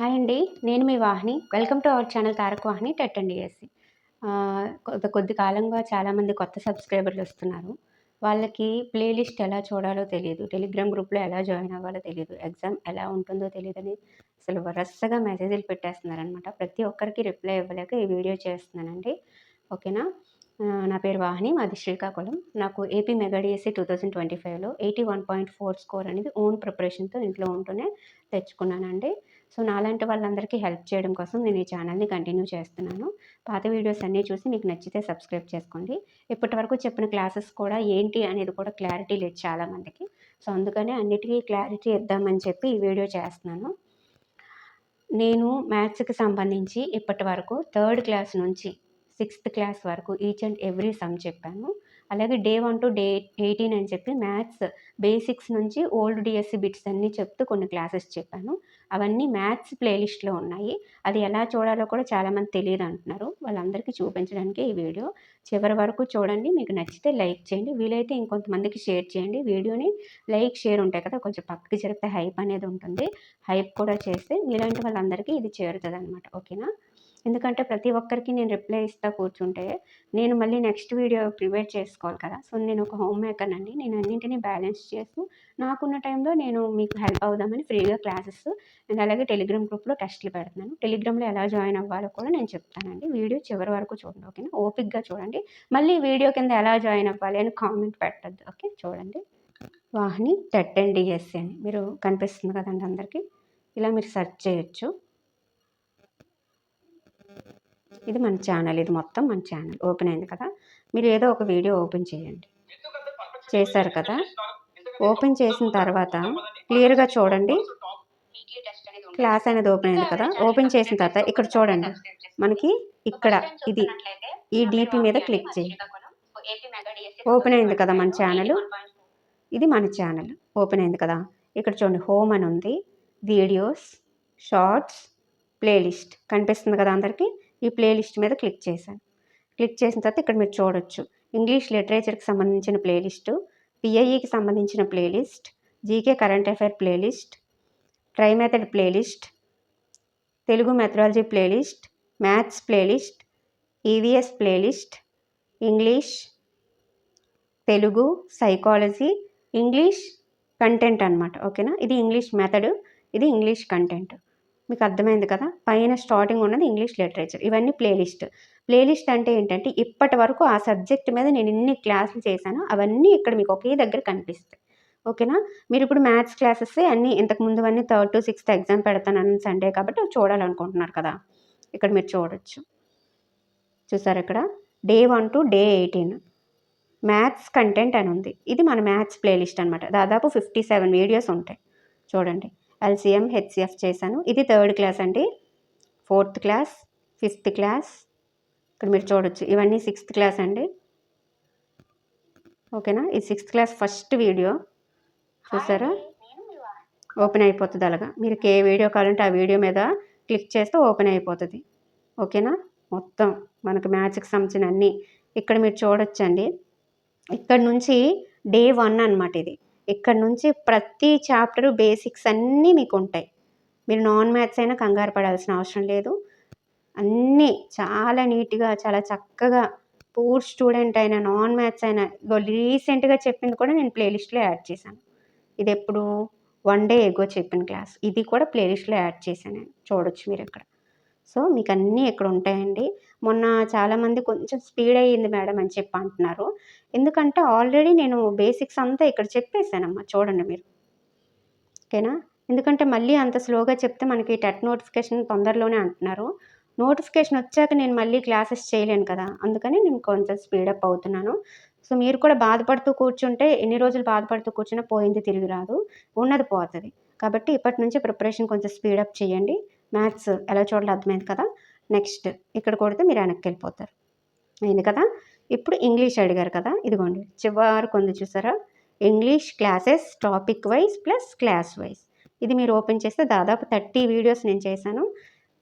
Hi అండి నేను మీ Vahini. Welcome to our channel Tarak Vahini TET and DSC. కొద్ది కొద్ది కాలంగా చాలామంది కొత్త సబ్స్క్రైబర్లు వస్తున్నారు. వాళ్ళకి ప్లేలిస్ట్ ఎలా చూడాలో తెలియదు టెలిగ్రామ్ గ్రూప్లో ఎలా జాయిన్ అవ్వాలో తెలియదు ఎగ్జామ్ ఎలా ఉంటుందో తెలియదని అసలు వరసగా మెసేజ్లు పెట్టేస్తున్నారనమాట ప్రతి ఒక్కరికి రిప్లై ఇవ్వలేక ఈ వీడియో చేస్తున్నానండి. ఓకేనా? నా పేరు వాహిని మాది శ్రీకాకుళం. నాకు AP mega DSC two thousand twenty ఫైవ్లో eighty one point four score అనేది ఓన్ ప్రిపరేషన్తో ఇంట్లో ఉంటూనే తెచ్చుకున్నానండి. సో నాలాంటి వాళ్ళందరికీ హెల్ప్ చేయడం కోసం నేను ఈ ఛానల్ని కంటిన్యూ చేస్తున్నాను. పాత వీడియోస్ అన్నీ చూసి మీకు నచ్చితే సబ్స్క్రైబ్ చేసుకోండి. ఇప్పటి వరకు చెప్పిన క్లాసెస్ కూడా ఏంటి అనేది కూడా క్లారిటీ లేదు చాలామందికి. సో అందుకనే అన్నిటికీ క్లారిటీ ఇద్దామని చెప్పి ఈ వీడియో చేస్తున్నాను. నేను మ్యాథ్స్కి సంబంధించి ఇప్పటి వరకు థర్డ్ క్లాస్ నుంచి సిక్స్త్ క్లాస్ వరకు ఈచ్ అండ్ ఎవ్రీ సమ్ చెప్పాను. అలాగే day one to day eighteen అని చెప్పి మ్యాథ్స్ బేసిక్స్ నుంచి ఓల్డ్ డిఎస్సి బిట్స్ అన్నీ చెప్తూ కొన్ని క్లాసెస్ చెప్పాను. అవన్నీ మ్యాథ్స్ ప్లేలిస్ట్లో ఉన్నాయి. అది ఎలా చూడాలో కూడా చాలామంది తెలియదు అంటున్నారు. వాళ్ళందరికీ చూపించడానికి ఈ వీడియో. చివరి వరకు చూడండి. మీకు నచ్చితే లైక్ చేయండి. వీలైతే ఇంకొంతమందికి షేర్ చేయండి. వీడియోని లైక్ షేర్ ఉంటాయి కదా కొంచెం పక్కకి జరిపితే హైప్ అనేది ఉంటుంది. హైప్ కూడా చేస్తే మీలాంటి వాళ్ళందరికీ ఇది చేరుతుంది అనమాట ఓకేనా? ఎందుకంటే ప్రతి ఒక్కరికి నేను రిప్లై ఇస్తా కూర్చుంటే నేను మళ్ళీ నెక్స్ట్ వీడియో ప్రిపేర్ చేసుకోవాలి కదా. సో నేను ఒక హోమ్ మేకర్ అండి. నేను అన్నింటినీ బ్యాలెన్స్ చేస్తూ నాకున్న టైంలో నేను మీకు హెల్ప్ అవుదామని ఫ్రీగా క్లాసెస్ అండ్ అలాగే టెలిగ్రామ్ గ్రూప్లో టెస్ట్లు పెడుతున్నాను. టెలిగ్రామ్లో ఎలా జాయిన్ అవ్వాలో కూడా నేను చెప్తానండి. వీడియో చివరి వరకు చూడండి ఓకేనా? ఓపిక్గా చూడండి. మళ్ళీ వీడియో కింద ఎలా జాయిన్ అవ్వాలి అని కామెంట్ పెట్టద్దు ఓకే? చూడండి. వాహిని టెట్ అండ్ డిఎస్సి అని. మీరు కనిపిస్తుంది కదండి అందరికీ. ఇలా మీరు సెర్చ్ చేయొచ్చు. ఇది మన ఛానల్ ఇది మొత్తం మన ఛానల్ ఓపెన్ అయింది కదా? మీరు ఏదో ఒక వీడియో ఓపెన్ చేయండి. చేశారు కదా? ఓపెన్ చేసిన తర్వాత క్లియర్గా చూడండి. క్లాస్ అనేది ఓపెన్ అయింది కదా? ఓపెన్ చేసిన తర్వాత ఇక్కడ చూడండి. మనకి ఇక్కడ ఇది ఈ డీపీ మీద క్లిక్ చేయండి. ఓపెన్ అయింది కదా మన ఛానల్? ఇది మన ఛానల్. ఓపెన్ అయింది కదా? ఇక్కడ చూడండి హోమ్ అని ఉంది. Videos shorts playlist. కనిపిస్తుంది కదా అందరికీ? ఈ ప్లేలిస్ట్ మీద క్లిక్ చేశాను. క్లిక్ చేసిన తర్వాత ఇక్కడ మీరు చూడొచ్చు. ఇంగ్లీష్ లిటరేచర్కి సంబంధించిన ప్లేలిస్టు పిఐఈకి సంబంధించిన playlist GK current affair playlist try method playlist Telugu methodology playlist maths playlist EVS playlist English Telugu psychology English content అనమాట ఓకేనా? ఇది ఇంగ్లీష్ మెథడ్ ఇది ఇంగ్లీష్ కంటెంట్. మీకు అర్థమైంది కదా? పైన స్టార్టింగ్ ఉన్నది ఇంగ్లీష్ లిటరేచర్. ఇవన్నీ ప్లేలిస్ట్. ప్లేలిస్ట్ అంటే ఏంటంటే ఇప్పటి వరకు ఆ సబ్జెక్ట్ మీద నేను ఎన్ని క్లాసులు చేశానో అవన్నీ ఇక్కడ మీకు ఒకే దగ్గర కనిపిస్తాయి. ఓకేనా? మీరు ఇప్పుడు మ్యాథ్స్ క్లాసెస్ అన్నీ ఇంతకు ముందు అన్నీ థర్డ్ టు సిక్స్త్ ఎగ్జామ్ పెడతానని సండే కాబట్టి చూడాలనుకుంటున్నారు కదా? ఇక్కడ మీరు చూడొచ్చు. చూసారు ఇక్కడ? Day one to day eighteen. Maths content అని ఉంది. ఇది మన మ్యాథ్స్ ప్లేలిస్ట్ అనమాట దాదాపు ఫిఫ్టీ సెవెన్ వీడియోస్ ఉంటాయి. చూడండి. ఎల్సిఎం హెచ్సిఎఫ్ చేశాను. ఇది థర్డ్ క్లాస్ అండి. Fourth class fifth class. ఇక్కడ మీరు చూడొచ్చు. ఇవన్నీ సిక్స్త్ క్లాస్ అండి. ఓకేనా? ఇది సిక్స్త్ క్లాస్ ఫస్ట్ వీడియో. చూసారా? ఓపెన్ అయిపోతుంది అలాగా. మీరు ఏ వీడియో కావాలంటే ఆ వీడియో మీద క్లిక్ చేస్తే ఓపెన్ అయిపోతుంది. ఓకేనా? మొత్తం మనకు మ్యాథ్స్కి సంబంధించిన అన్నీ ఇక్కడ మీరు చూడొచ్చండి. ఇక్కడ నుంచి డే వన్ అనమాట ఇది. ఇక్కడ నుంచి ప్రతి చాప్టర్ బేసిక్స్ అన్నీ మీకు ఉంటాయి మీరు నాన్ మ్యాథ్స్ అయినా కంగారు పడాల్సిన అవసరం లేదు. అన్నీ చాలా నీట్గా చాలా చక్కగా పూర్ స్టూడెంట్ అయినా నాన్ మ్యాథ్స్ అయినా రీసెంట్గా చెప్పింది కూడా నేను ప్లేలిస్ట్లో యాడ్ చేశాను. ఇది ఎప్పుడు వన్ డే ఎగో చెప్పిన క్లాస్. ఇది కూడా ప్లేలిస్ట్లో యాడ్ చేశాను నేను. చూడొచ్చు మీరు ఇక్కడ సో మీకు అన్నీ ఇక్కడ ఉంటాయండి మొన్న చాలామంది కొంచెం స్పీడ్ అయ్యింది మేడం అని చెప్పి అంటున్నారు. ఎందుకంటే ఆల్రెడీ నేను బేసిక్స్ అంతా ఇక్కడ చెప్పేశానమ్మా చూడండి మీరు. ఓకేనా? ఎందుకంటే మళ్ళీ అంత స్లోగా చెప్తే మనకి టెట్ నోటిఫికేషన్ తొందరలోనే అంటున్నారు. నోటిఫికేషన్ వచ్చాక నేను మళ్ళీ క్లాసెస్ చేయలేను కదా అందుకని నేను కొంచెం స్పీడప్ అవుతున్నాను. సో మీరు కూడా బాధపడుతూ కూర్చుంటే ఎన్ని రోజులు బాధపడుతూ కూర్చున్నా పోయింది తిరిగి రాదు ఉన్నది పోతుంది. కాబట్టి ఇప్పటి నుంచి ప్రిపరేషన్ కొంచెం స్పీడప్ చేయండి. మ్యాథ్స్ ఎలా చూడాలో అర్థమైంది కదా? నెక్స్ట్ ఇక్కడ కొడితే మీరు వెనక్కి వెళ్ళిపోతారు. అయింది కదా? ఇప్పుడు ఇంగ్లీష్ అడిగారు కదా? ఇదిగోండి. చివరి కొంది చూసారా? English classes topic wise plus class wise. ఇది మీరు ఓపెన్ చేస్తే దాదాపు థర్టీ వీడియోస్ నేను చేశాను.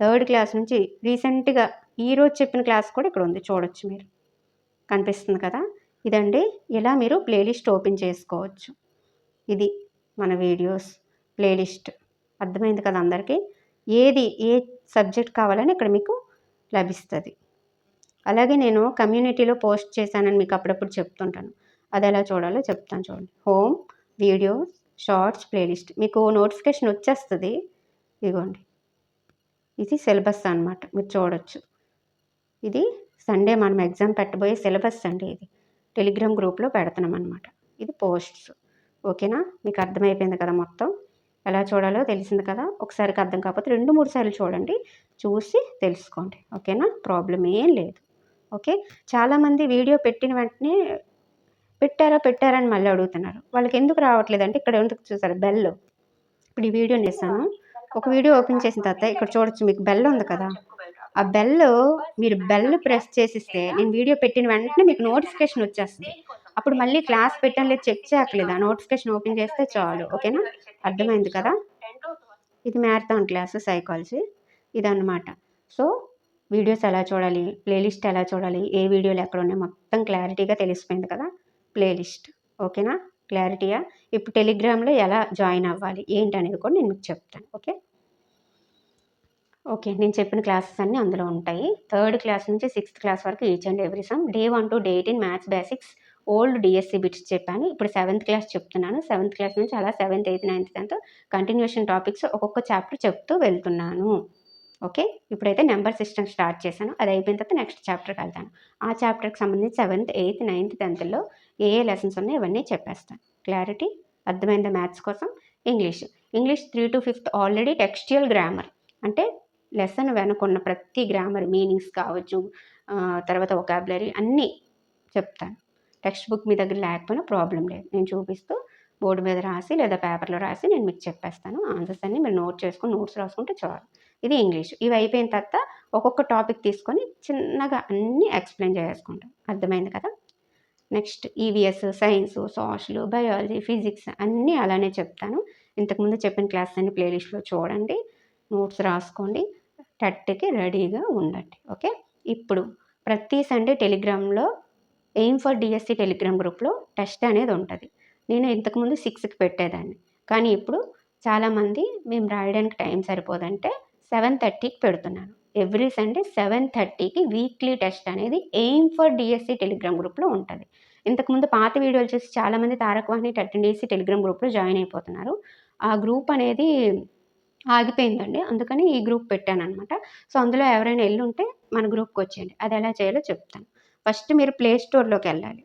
థర్డ్ క్లాస్ నుంచి రీసెంట్గా ఈరోజు చెప్పిన క్లాస్ కూడా ఇక్కడ ఉంది. చూడొచ్చు మీరు. కనిపిస్తుంది కదా? ఇదండి. ఇలా మీరు ప్లేలిస్ట్ ఓపెన్ చేసుకోవచ్చు. ఇది మన వీడియోస్ ప్లేలిస్ట్. అర్థమైంది కదా అందరికీ? ఏది ఏ సబ్జెక్ట్ కావాలని ఇక్కడ మీకు లభిస్తుంది. అలాగే నేను కమ్యూనిటీలో పోస్ట్ చేశానని మీకు అప్పుడప్పుడు చెప్తుంటాను. అది ఎలా చూడాలో చెప్తాను చూడండి. Home videos shorts playlist. మీకు నోటిఫికేషన్ వచ్చేస్తుంది. ఇదిగోండి. ఇది సిలబస్ అనమాట మీరు చూడొచ్చు. ఇది సండే మనం ఎగ్జామ్ పెట్టబోయే సిలబస్ అండి ఇది. టెలిగ్రామ్ గ్రూప్లో పెడుతున్నాం అనమాట ఇది పోస్ట్స్. ఓకేనా? మీకు అర్థమైపోయింది కదా మొత్తం? ఎలా చూడాలో తెలిసింది కదా? ఒకసారికి అర్థం కాకపోతే రెండు మూడు సార్లు చూడండి. చూసి తెలుసుకోండి. ఓకేనా? ప్రాబ్లం ఏం లేదు. ఓకే? చాలామంది వీడియో పెట్టిన వెంటనే పెట్టారా పెట్టారని మళ్ళీ అడుగుతున్నారు. వాళ్ళకి ఎందుకు రావట్లేదు అంటే ఇక్కడ ఎందుకు చూసారు? బెల్ ఇప్పుడు ఈ వీడియో నేసాను ఒక వీడియో ఓపెన్ చేసిన తర్వాత ఇక్కడ చూడొచ్చు మీకు బెల్ ఉంది కదా? ఆ బెల్ మీరు బెల్ ప్రెస్ చేసిస్తే నేను వీడియో పెట్టిన వెంటనే మీకు నోటిఫికేషన్ వచ్చేస్తుంది. అప్పుడు మళ్ళీ క్లాస్ పెట్టడం లేదు చెక్ చేయట్లేదు ఆ నోటిఫికేషన్ ఓపెన్ చేస్తే చాలు ఓకేనా? అర్థమైంది కదా? ఇది మ్యారథాన్ క్లాస్ సైకాలజీ ఇదన్నమాట. సో వీడియోస్ ఎలా చూడాలి ప్లేలిస్ట్ ఎలా చూడాలి ఏ వీడియోలు ఎక్కడ ఉన్నాయి మొత్తం క్లారిటీగా తెలిసిపోయింది కదా? ప్లేలిస్ట్ ఓకేనా? క్లారిటీయా? ఇప్పుడు టెలిగ్రామ్లో ఎలా జాయిన్ అవ్వాలి ఏంటి అనేది కూడా నేను మీకు చెప్తాను ఓకే? ఓకే నేను చెప్పిన క్లాసెస్ అన్నీ అందులో ఉంటాయి. థర్డ్ క్లాస్ నుంచి సిక్స్త్ క్లాస్ వరకు each and every sum. Day one to day eighteen maths basics old DSC bits చెప్పాను. ఇప్పుడు సెవెంత్ క్లాస్ చెప్తున్నాను. సెవెంత్ క్లాస్ నుంచి అలా seventh eighth ninth tenth continuation topics ఒక్కొక్క చాప్టర్ చెప్తూ వెళ్తున్నాను. ఓకే? ఇప్పుడైతే నెంబర్ సిస్టమ్ స్టార్ట్ చేశాను. అది అయిపోయిన తర్వాత నెక్స్ట్ చాప్టర్కి వెళ్తాను. ఆ చాప్టర్కి సంబంధించి సెవెంత్ ఎయిత్ నైన్త్ టెన్త్లో ఏ ఏ లెసన్స్ ఉన్నాయో ఇవన్నీ చెప్పేస్తాను. క్లారిటీ? అర్థమైంది మ్యాథ్స్ కోసం? English. English three to fifth already textual grammar. అంటే లెసన్ వెనుకున్న ప్రతి గ్రామర్ మీనింగ్స్ కావచ్చు తర్వాత ఒకాబులరీ అన్నీ చెప్తాను. టెక్స్ట్ బుక్ మీ దగ్గర లేకపోయినా ప్రాబ్లం లేదు. నేను చూపిస్తూ బోర్డు మీద రాసి లేదా పేపర్లో రాసి నేను మీకు చెప్పేస్తాను. ఆన్సర్స్ అన్ని మీరు నోట్ చేసుకుని నోట్స్ రాసుకుంటే చాలు. ఇది ఇంగ్లీష్. ఇవి అయిపోయిన తర్వాత ఒక్కొక్క టాపిక్ తీసుకొని చిన్నగా అన్నీ ఎక్స్ప్లెయిన్ చేసుకుంటాం అర్థమైంది కదా? Next EVS science social biology physics అన్నీ అలానే చెప్తాను. ఇంతకుముందు చెప్పిన క్లాస్ అన్ని ప్లేలిస్ట్లో చూడండి. నోట్స్ రాసుకోండి. టెట్కి రెడీగా ఉండండి. ఓకే? ఇప్పుడు ప్రతి సండే టెలిగ్రామ్లో ఎయిమ్ ఫర్ డిఎస్సి టెలిగ్రామ్ గ్రూప్లో టెస్ట్ అనేది ఉంటుంది. నేను ఇంతకుముందు సిక్స్కి పెట్టేదాన్ని. కానీ ఇప్పుడు చాలామంది మేము రాయడానికి టైం సరిపోదంటే సెవెన్ థర్టీకి పెడుతున్నాను ఎవ్రీ సండే సెవెన్ థర్టీకి వీక్లీ టెస్ట్ అనేది ఎయిమ్ ఫర్ డిఎస్సి టెలిగ్రామ్ గ్రూప్లో ఉంటుంది. ఇంతకుముందు పాత వీడియోలు చూసి చాలామంది తారక వాహిని అటెండ్ చేసి టెలిగ్రామ్ గ్రూప్లో జాయిన్ అయిపోతున్నారు. ఆ గ్రూప్ అనేది ఆగిపోయిందండి. అందుకని ఈ గ్రూప్ పెట్టాను అనమాట సో అందులో ఎవరైనా వెళ్ళి ఉంటే మన గ్రూప్కి వచ్చేయండి. అది ఎలా చేయాలో చెప్తాను. ఫస్ట్ మీరు ప్లే స్టోర్లోకి వెళ్ళాలి.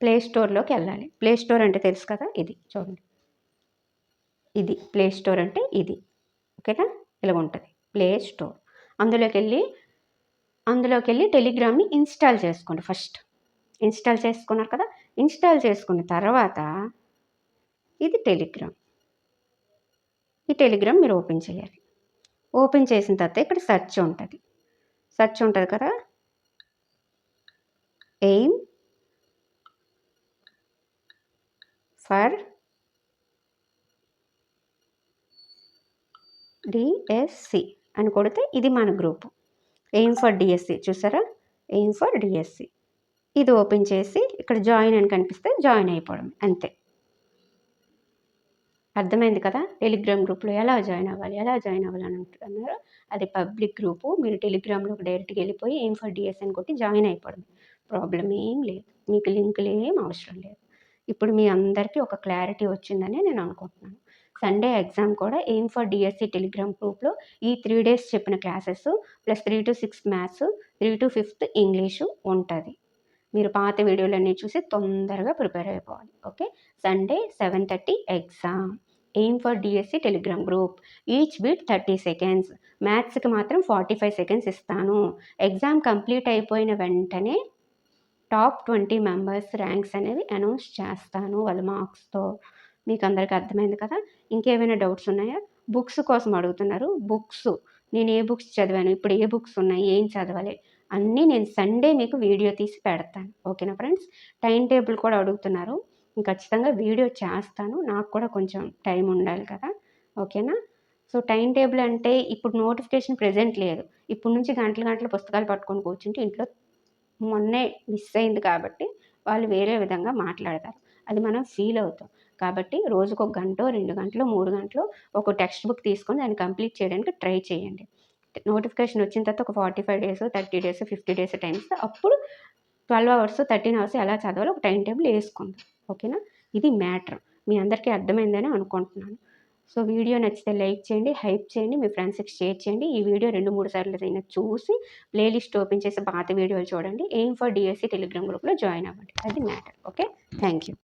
ప్లే స్టోర్లోకి వెళ్ళాలి. ప్లే స్టోర్ అంటే తెలుసు కదా? ఇది చూడండి. ఇది ప్లే స్టోర్ అంటే ఇది. ఓకేనా? ఇలా ఉంటుంది. Play store. అందులోకి వెళ్ళి అందులోకి వెళ్ళి టెలిగ్రామ్ని ఇన్స్టాల్ చేసుకోండి ఫస్ట్. ఇన్స్టాల్ చేసుకున్నారు కదా? ఇన్స్టాల్ చేసుకున్న తర్వాత ఇది టెలిగ్రామ్. ఈ టెలిగ్రామ్ మీరు ఓపెన్ చేయాలి. ఓపెన్ చేసిన తర్వాత ఇక్కడ సెర్చ్ ఉంటుంది. సెర్చ్ ఉంటుంది కదా? ఎయిమ్ ఫర్ డిఎస్సి అని కొడితే ఇది మన గ్రూప్ ఎయిమ్ ఫర్ డిఎస్సి చూసారా? ఎయిమ్ ఫర్ డిఎస్సి ఇది ఓపెన్ చేసి ఇక్కడ జాయిన్ అని కనిపిస్తే జాయిన్ అయిపోవడం అంతే. అర్థమైంది కదా? టెలిగ్రామ్ గ్రూప్లో ఎలా జాయిన్ అవ్వాలి? ఎలా జాయిన్ అవ్వాలి అంటున్నారు. అది పబ్లిక్ గ్రూపు మీరు టెలిగ్రామ్లో డైరెక్ట్గా వెళ్ళిపోయి ఎయిమ్ ఫర్ డిఎస్ అని కొట్టి జాయిన్ అయిపోవడం ప్రాబ్లం ఏం లేదు. మీకు లింకులు ఏం అవసరం లేదు. ఇప్పుడు మీ అందరికీ ఒక క్లారిటీ వచ్చిందని నేను అనుకుంటున్నాను. సండే ఎగ్జామ్ కూడా ఎయిమ్ ఫర్ డిఎస్సి టెలిగ్రామ్ గ్రూప్లో ఈ త్రీ డేస్ చెప్పిన classes plus three to six maths three to fifth English ఉంటుంది. మీరు పాత వీడియోలన్నీ చూసి తొందరగా ప్రిపేర్ అయిపోవాలి. Okay? Sunday seven thirty exam. Aim for DSC Telegram group? Each bit thirty seconds. మ్యాథ్స్కి మాత్రం ఫార్టీ ఫైవ్ సెకండ్స్ ఇస్తాను. ఎగ్జామ్ కంప్లీట్ అయిపోయిన వెంటనే టాప్ ట్వంటీ మెంబర్స్ ర్యాంక్స్ అనేవి అనౌన్స్ చేస్తాను వాళ్ళ మార్క్స్తో. మీకు అందరికీ అర్థమైంది కదా? ఇంకేమైనా డౌట్స్ ఉన్నాయా? బుక్స్ కోసం అడుగుతున్నారు. బుక్స్. నేను ఏ బుక్స్ చదివాను? ఇప్పుడు ఏ బుక్స్ ఉన్నాయి? ఏం చదవాలి? అన్నీ నేను సండే మీకు వీడియో తీసి పెడతాను. ఓకేనా ఫ్రెండ్స్? టైం టేబుల్ కూడా అడుగుతున్నారు. ఖచ్చితంగా వీడియో చేస్తాను. నాకు కూడా కొంచెం టైం ఉండాలి కదా? ఓకేనా? సో టైం టేబుల్ అంటే ఇప్పుడు నోటిఫికేషన్ ప్రజెంట్ లేదు. ఇప్పుడు నుంచి గంటల గంటల పుస్తకాలు పట్టుకొని కూర్చుంటే ఇంట్లో మొన్నే మిస్ అయింది కాబట్టి వాళ్ళు వేరే విధంగా మాట్లాడతారు. అది మనం ఫీల్ అవుతాం. కాబట్టి రోజుకు ఒక గంట రెండు గంటలు మూడు గంటలు ఒక టెక్స్ట్ బుక్ తీసుకొని దాన్ని కంప్లీట్ చేయడానికి ట్రై చేయండి. నోటిఫికేషన్ వచ్చిన తర్వాత ఒక forty five days thirty days fifty days times అప్పుడు ట్వెల్వ్ అవర్స్ థర్టీన్ అవర్స్ ఎలా చదవాలో ఒక టైం టేబుల్ వేసుకుందాం ఓకేనా ఇది మ్యాటర్ మీ అందరికీ అర్థమైందని అనుకుంటున్నాను. సో వీడియో నచ్చితే లైక్ చేయండి హైప్ చేయండి మీ ఫ్రెండ్స్కి షేర్ చేయండి. ఈ వీడియో రెండు మూడు సార్లు అయినా చూసి ప్లేలిస్ట్ ఓపెన్ చేసి పాత వీడియోలు చూడండి. ఎయిమ్ ఫర్ డిఎస్సి టెలిగ్రామ్ గ్రూప్లో జాయిన్ అవ్వండి. అది మ్యాటర్. ఓకే? Thank you